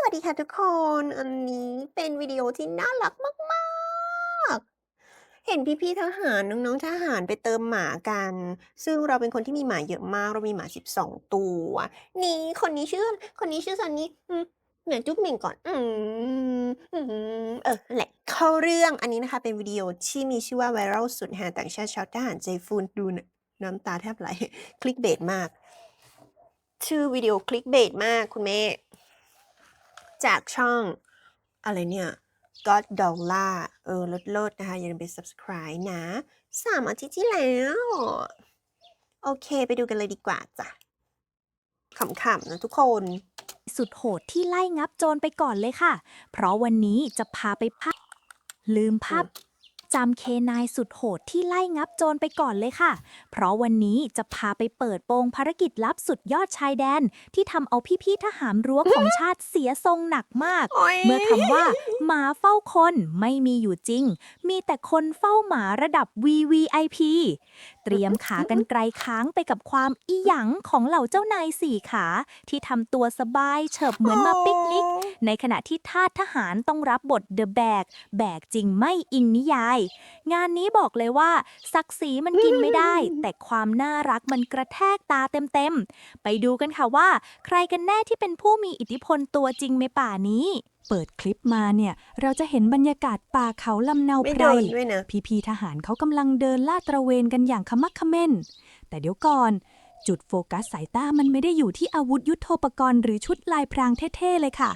สวัสดีค่ะทุกคน อันนี้เป็นวิดีโอที่น่ารักมากๆ เห็นพี่ๆทหารน้องๆทหารไปเติมหมากัน ซึ่งเราเป็นคนที่มีหมาเยอะมาก เรามีหมา 12 ตัว นี่คนนี้ชื่อ คนนี้ชื่อซันนี่อืมไหนจุ๊บหม่งก่อน อืมเออแหละเข้าเรื่องอันนี้นะคะเป็นวิดีโอที่มีชื่อว่า Viral สุดฮาต่างชาติช็อตทหารใจฟูดูน้ำตาแทบไหล Clickbait มาก ชื่อวิดีโอ Clickbait มากคุณแม่ จากช่อง อะไรเนี่ย God Dollar เออลดลดนะคะ อย่าลืมไป Subscribe นะสามอาทิตย์ที่แล้ว โอเคไปดูกันเลยดีกว่าจ้ะขำๆนะทุกคน สุดโหดที่ไล่งับโจรไปก่อนเลยค่ะ เพราะวันนี้จะพาไปภาพลืมภาพ จำเคนายสุดโหดที่ไล่งับโจรไปก่อนเลยค่ะ เพราะวันนี้จะพาไปเปิดโปงภารกิจลับสุดยอดชายแดน ที่ทำเอาพี่ๆทหารรั้วของชาติเสียทรงหนักมากโอ๊ยเมื่อคำว่า หมาเฝ้าคนไม่มีอยู่จริง มีแต่คนเฝ้าหมาระดับ VVIP เตรียมขากันไกลค้างไปกับความอีหยังของเหล่าเจ้านายสี่ขา ที่ทำตัวสบายเฉิบเหมือนมาปิกนิก ในขณะที่ทาสทหารต้องรับบทเดอะแบก แบกจริงไม่อิงนิยาย งานนี้บอกเลยว่าศักดิ์ศรีมันกินไม่ได้ แต่ความน่ารักมันกระแทกตาเต็มๆ ไปดูกันค่ะว่า ใครกันแน่ที่เป็นผู้มีอิทธิพลตัวจริงในป่านี้เปิดคลิปมาเนี่ย เราจะเห็นบรรยากาศป่าเขาลำเนาไม่ไพรเดินด้วยนะพี่พีทหารเขากำลังเดินลาดตระเวนกันอย่างขมักเขม้น แต่เดี๋ยวก่อน จุดโฟกัสสายตามันไม่ได้อยู่ที่อาวุธยุโทโธปกรณ์หรือชุดลายพรางเท่ๆเลยค่ะ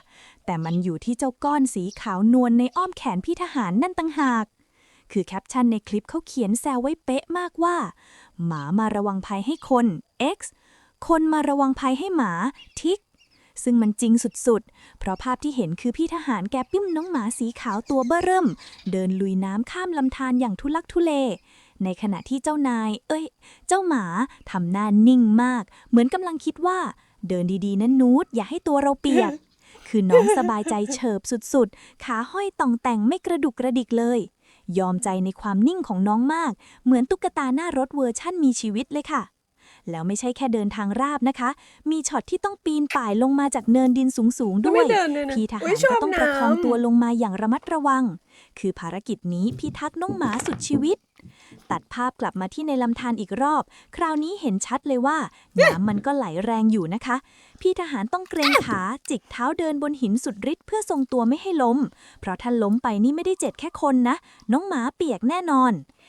แต่มันอยู่ที่เจ้าก้อนสีขาวนวลในอ้อมแขนพี่ทหารนั่นตั้งหากคือแคปชั่นในคลิปเขาเขียนแซวไว้เป๊ะมากว่า หมามาระวังภัยให้คน X คนมาระวังภัยให้หมาทิก ซึ่งมันจริงสุดๆ เพราะภาพที่เห็นคือพี่ทหารแกปิ้มน้องหมาสีขาวตัวเบ้อเริ่ม เดินลุยน้ำข้ามลำธารอย่างทุลักทุเล ในขณะที่เจ้านาย เอ้ย เจ้าหมาทำหน้านิ่งมาก เหมือนกำลังคิดว่า เดินดีๆนะนูดอย่าให้ตัวเราเปียก คือน้องสบายใจเฉิบสุดๆ ขาห้อยต่องแต่งไม่กระดุกกระดิกเลย ยอมใจในความนิ่งของน้องมาก เหมือนตุ๊กตาหน้ารถเวอร์ชั่นมีชีวิตเลยค่ะ แล้วไม่ใช่แค่เดินทางราบนะคะ มีช็อตที่ต้องปีนป่ายลงมาจากเนินดินสูงๆด้วยไม่เดินเลยนะพี่ทอุ๊หายรชอบก็ต้องประคองน้ำตัวลงมาอย่างระมัดระวัง คือภารกิจนี้พี่ทักษ์น้องหมาสุดชีวิต ตัดภาพกลับมาที่ในลำธารอีกรอบ คราวนี้เห็นชัดเลยว่าน้ำมันก็ไหลแรงอยู่นะคะ พี่ทหารต้องเกรงขาจิกเท้าเดินบนหินสุดฤทธิ์เพื่อทรงตัวไม่ให้ล้ม เพราะถ้าล้มไปนี่ไม่ได้เจ็บแค่คนนะ น้องหมาเปียกแน่นอนแถม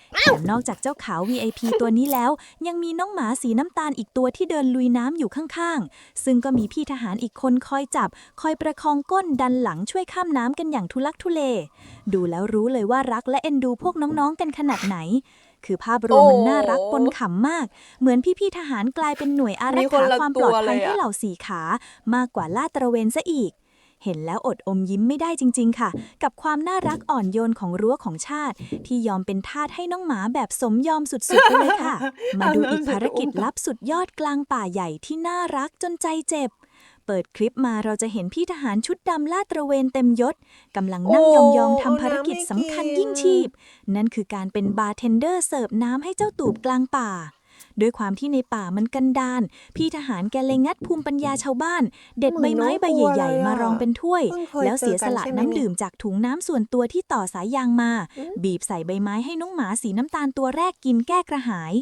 นอกจากเจ้าขาว VIP ตัวนี้แล้ว ยังมีน้องหมาสีน้ำตาลอีกตัวที่เดินลุยน้ำอยู่ข้างๆ ซึ่งก็มีพี่ทหารอีกคนคอยจับ คอยประคองก้นดันหลังช่วยข้ามน้ำกันอย่างทุลักทุเล ดูแล้วรู้เลยว่ารักและเอ็นดูพวกน้องๆกันขนาดไหน คือภาพรวมมันน่ารักปนขำมาก เหมือนพี่ๆทหารกลายเป็นหน่วยอารักขาความปลอดภัยให้เหล่าสีขามากกว่าลาดตระเวนซะอีก เห็นแล้วอดอมยิ้มไม่ได้จริง ๆ ค่ะ กับความน่ารักอ่อนโยนของรั้วของชาติ ที่ยอมเป็นทาสให้น้องหมาแบบสมยอมสุดๆไปเลยค่ะ มาดูอีกภารกิจลับสุดยอดกลางป่าใหญ่ที่น่ารักจนใจเจ็บ เปิดคลิปมาเราจะเห็นพี่ทหารชุดดำลาดตระเวนเต็มยศกำลังนั่งยโอ้องๆทำภารกิจสำคัญเอาน้ำให้กินยิ่งชีพ นั่นคือการเป็นบาร์เทนเดอร์เสิร์ฟน้ำให้เจ้าตูบกลางป่า ด้วยความที่ในป่ามันกันดาน พี่ทหารแกเลยงัดภูมิปัญญาชาวบ้าน เด็ดใบไม้ใบใหญ่ ๆ มารองเป็นถ้วยเพิ่งเคยแล้วเสียสละเจอกันใช่ไหมน้ำเนี่ยดื่มจากถุงน้ำส่วนตัวที่ต่อสายยางมาอืมบีบใส่ใบไม้ให้น้องหมาสีน้ำตาลตัวแรกกินแก้กระหาย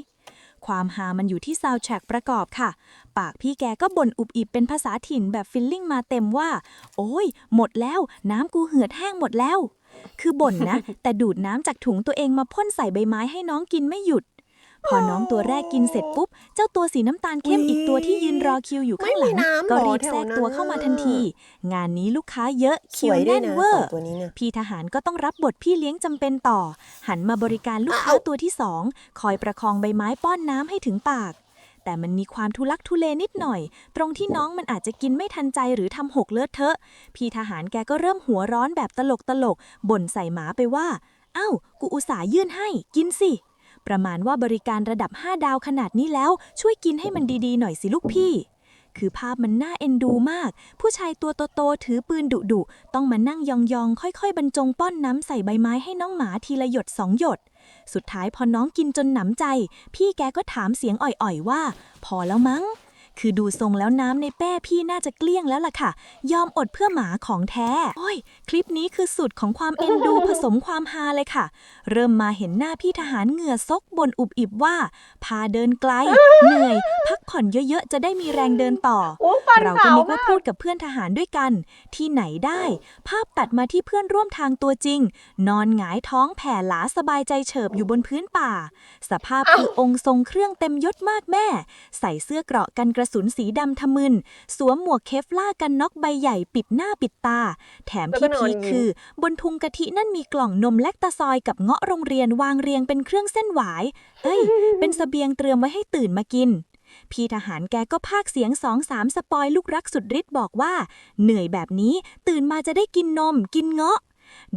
ความฮามันอยู่ที่ซาวด์แทร็กประกอบค่ะ ปากพี่แกก็บ่นอุบอิบเป็นภาษาถิ่นแบบฟิลลิ่งมาเต็มว่า โอ้ย หมดแล้ว น้ำกูเหือดแห้งหมดแล้ว คือบ่นนะ แต่ดูดน้ำจากถุงตัวเองมาพ่นใส่ใบไม้ให้น้องกินไม่หยุด พอน้องตัวแรกกินเสร็จปุ๊บ เจ้าตัวสีน้ำตาลเข้มอีกตัวที่ยืนรอคิวอยู่ข้างหลัง ไม่มีน้ำเหรอก็รีบแถวแทรกตัวนั้นเข้ามาน่ะทันที งานนี้ลูกค้าเยอะสคิววยด้วยแน่นนะเวอสองร์ตัวนี้เนี่ย พี่ทหารก็ต้องรับบทพี่เลี้ยงจำเป็นต่อ หันมาบริการลูกค้าอ้าวตัวที่สองคอยประคองใบไม้ป้อนน้ำให้ถึงปาก แต่มันมีความทุลักทุเลนิดหน่อย ตรงที่น้องมันอาจจะกินไม่ทันใจหรือทำหกเลอะเทอะ พี่ทหารแกก็เริ่มหัวร้อนแบบตลกตลกๆบ่นใส่หมาไปว่า เอ้า กูอุตส่าห์ยื่นให้ กินสิ ประมาณว่าบริการระดับ 5 ดาวขนาดนี้แล้วช่วยกินให้มันดีๆ หน่อยสิลูกพี่ คือภาพมันน่าเอ็นดูมาก ผู้ชายตัวโตๆถือปืนดุๆต้องมานั่งยองๆ ค่อยๆ บรรจงป้อนน้ำใส่ใบไม้ให้น้องหมาทีละหยดสองหยด สุดท้ายพอน้องกินจนหนำใจ พี่แกก็ถามเสียงอ่อยๆว่า พอแล้วมั้ง คือดูทรงแล้วน้ำในแป้พี่น่าจะเกลี้ยงแล้วล่ะค่ะ ยอมอดเพื่อหมาของแท้ โอ้ย คลิปนี้คือสุดของความเอ็นดูผสมความฮาเลยค่ะ เริ่มมาเห็นหน้าพี่ทหารเหงื่อซกบนอุบอิบว่า พาเดินไกล เหนื่อย พักผ่อนเยอะๆ จะได้มีแรงเดินต่อ โอ้ฟันเราก็ขาวนึกว่ามากพูดกับเพื่อนทหารด้วยกัน ที่ไหนได้ ภาพตัดมาที่เพื่อนร่วมทางตัวจริง นอนหงายท้องแผ่หลาสบายใจเฉิบอยู่บนพื้นป่า สภาพคือองค์ทรงเครื่องเต็มยศมากแม่ ใส่เสื้อเกราะกันกระระสุนสีดำทะมึน สวมหมวกเคฟล่ากันน็อกใบใหญ่ปิดหน้าปิดตา แถมที่พีคคือ บนทุงกะทินั่นมีกล่องนมแลคตาซอยกับเงาะโรงเรียนวางเรียงเป็นเครื่องเส้นหวาย เอ้ย เป็นเสบียงเตรียมไว้ให้ตื่นมากินพี่ทหารแกก็พากเสียงสองสามสปอยลูกรักสุดฤทธิ์บอกว่า เหนื่อยแบบนี้ตื่นมาจะได้กินนม กินเงาะ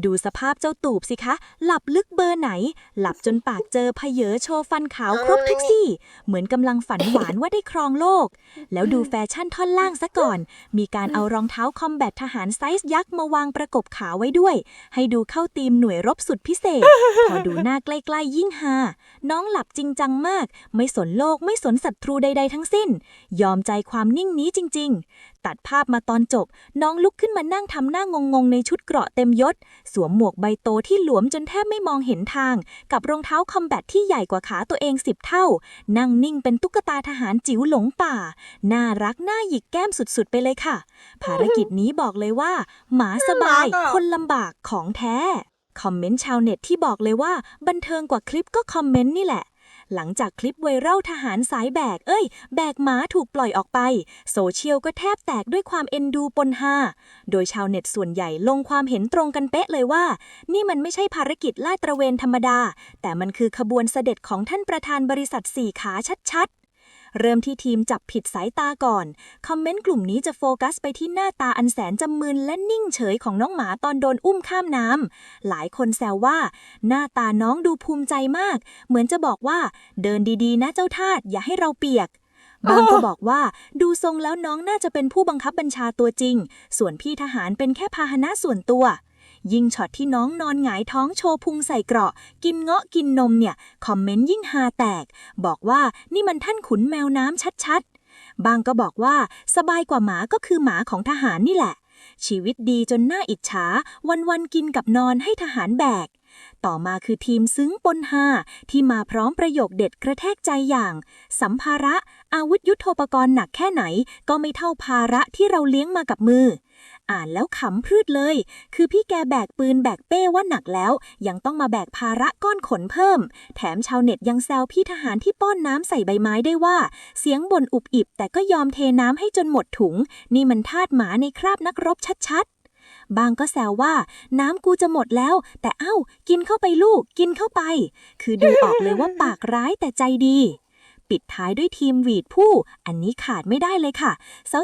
ดูสภาพเจ้าตูบสิคะ หลับลึกเบอร์ไหน หลับจนปากเจอเพเยอโชว์ฟันขาวครบทุกซี่ เหมือนกำลังฝันหวานว่าได้ครองโลก แล้วดูแฟชั่นท่อนล่างซะก่อน มีการเอารองเท้าคอมแบททหารไซส์ยักษ์มาวางประกบขาไว้ด้วย ให้ดูเข้าตีมหน่วยรบสุดพิเศษ พอดูหน้าใกล้ๆยิ่งฮาน้องหลับจริงจังมาก ไม่สนโลกไม่สนศัตรูใดๆทั้งสิ้น ยอมใจความนิ่งนี้จริง ๆ ตัดภาพมาตอนจบ น้องลุกขึ้นมานั่งทำหน้างงๆในชุดเกราะเต็มยศ สวมหมวกใบโตที่หลวมจนแทบไม่มองเห็นทาง กับรองเท้าคอมแบทที่ใหญ่กว่าขาตัวเองสิบเท่า นั่งนิ่งเป็นตุ๊กตาทหารจิ๋วหลงป่า น่ารักน่าหยิกแก้มสุดๆ ไปเลยค่ะ ภารกิจนี้บอกเลยว่า หมาสบายน่ารักอะคนลำบากของแท้ คอมเมนต์ชาวเน็ตที่บอกเลยว่า บันเทิงกว่าคลิปก็คอมเมนต์นี่แหละ หลังจากคลิปไวรัลทหารสายแบก เอ้ย แบกหมาถูกปล่อยออกไป โซเชียลก็แทบแตกด้วยความเอ็นดูปนฮาโดยชาวเน็ตส่วนใหญ่ลงความเห็นตรงกันเป๊ะเลยว่า นี่มันไม่ใช่ภารกิจลาดตระเวนธรรมดา แต่มันคือขบวนเสด็จของท่านประธานบริษัทสี่ขาชัดๆ เริ่มที่ทีมจับผิดสายตาก่อน คอมเมนต์กลุ่มนี้จะโฟกัสไปที่หน้าตาอันแสนจำมึนและนิ่งเฉยของน้องหมาตอนโดนอุ้มข้ามน้ำหลายคนแซวว่า หน้าตาน้องดูภูมิใจมาก เหมือนจะบอกว่า เดินดีๆ นะเจ้าทาสอย่าให้เราเปียกบางก็บอกว่าดูทรงแล้วน้องน่าจะเป็นผู้บังคับบัญชาตัวจริง ส่วนพี่ทหารเป็นแค่พาหนะส่วนตัว ยิ่งช็อตที่น้องนอนหงายท้องโชว์พุงใส่เกราะ กินเงาะกินนมเนี่ย คอมเมนต์ยิ่งฮาแตก บอกว่านี่มันท่านขุนแมวน้ำชัดๆ บางก็บอกว่าสบายกว่าหมาก็คือหมาของทหารนี่แหละ ชีวิตดีจนน่าอิจฉาวันๆกินกับนอนให้ทหารแบก ต่อมาคือทีมซึ้งปนฮาที่มาพร้อมประโยคเด็ดกระแทกใจอย่าง สัมภาระอาวุธยุโทโธปกรณ์หนักแค่ไหน ก็ไม่เท่าภาระที่เราเลี้ยงมากับมือ อ่านแล้วขำพืดเลย คือพี่แกแบกปืนแบกเป้ว่าหนักแล้ว ยังต้องมาแบกภาระก้อนขนเพิ่ม แถมชาวเน็ตยังแซวพี่ทหารที่ป้อนน้ำใส่ใบไม้ได้ว่า เสียงบ่นอุบอิบแต่ก็ยอมเทน้ำให้จนหมดถุง นี่มันทาสหมาในคราบนักรบชัดๆ บางก็แซวว่า น้ำกูจะหมดแล้ว แต่เอ้า กินเข้าไปลูก กินเข้าไป คือดูออกเลยว่าปากร้ายแต่ใจดี ปิดท้ายด้วยทีมหวีดผู้ อันนี้ขาดไม่ได้เลยค่ะ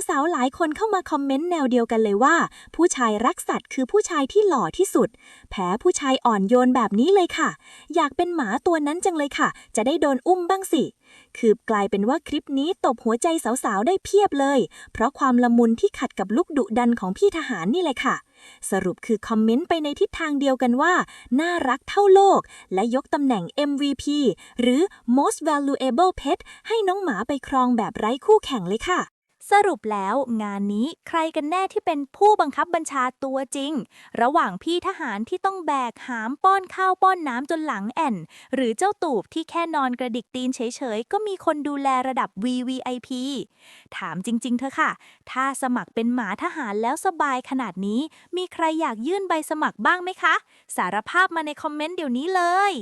สาวๆ หลายคนเข้ามาคอมเมนต์แนวเดียวกันเลยว่า ผู้ชายรักสัตว์คือผู้ชายที่หล่อที่สุด แพ้ผู้ชายอ่อนโยนแบบนี้เลยค่ะ อยากเป็นหมาตัวนั้นจังเลยค่ะ จะได้โดนอุ้มบ้างสิคือกลายเป็นว่าคลิปนี้ตบหัวใจสาวๆ ได้เพียบเลย เพราะความละมุนที่ขัดกับลุกดุดันของพี่ทหารนี่แหละค่ะ สรุปคือคอมเมนต์ไปในทิศทางเดียวกันว่า น่ารักเท่าโลก และยกตำแหน่ง MVP หรือ Most Valuable Pet ให้น้องหมาไปครองแบบไร้คู่แข่งเลยค่ะ สรุปแล้วงานนี้ใครกันแน่ที่เป็นผู้บังคับบัญชาตัวจริง ระหว่างพี่ทหารที่ต้องแบกหามป้อนข้าวป้อนน้ำจนหลังแอ่นหรือเจ้าตูบที่แค่นอนกระดิกตีนเฉยๆ ก็มีคนดูแลระดับ VVIP ถามจริงๆเธอะค่ะ ถ้าสมัครเป็นหมาทหารแล้วสบายขนาดนี้ มีใครอยากยื่นใบสมัครบ้างไหมคะ สารภาพมาในคอมเมนต์เดี๋ยวนี้เลย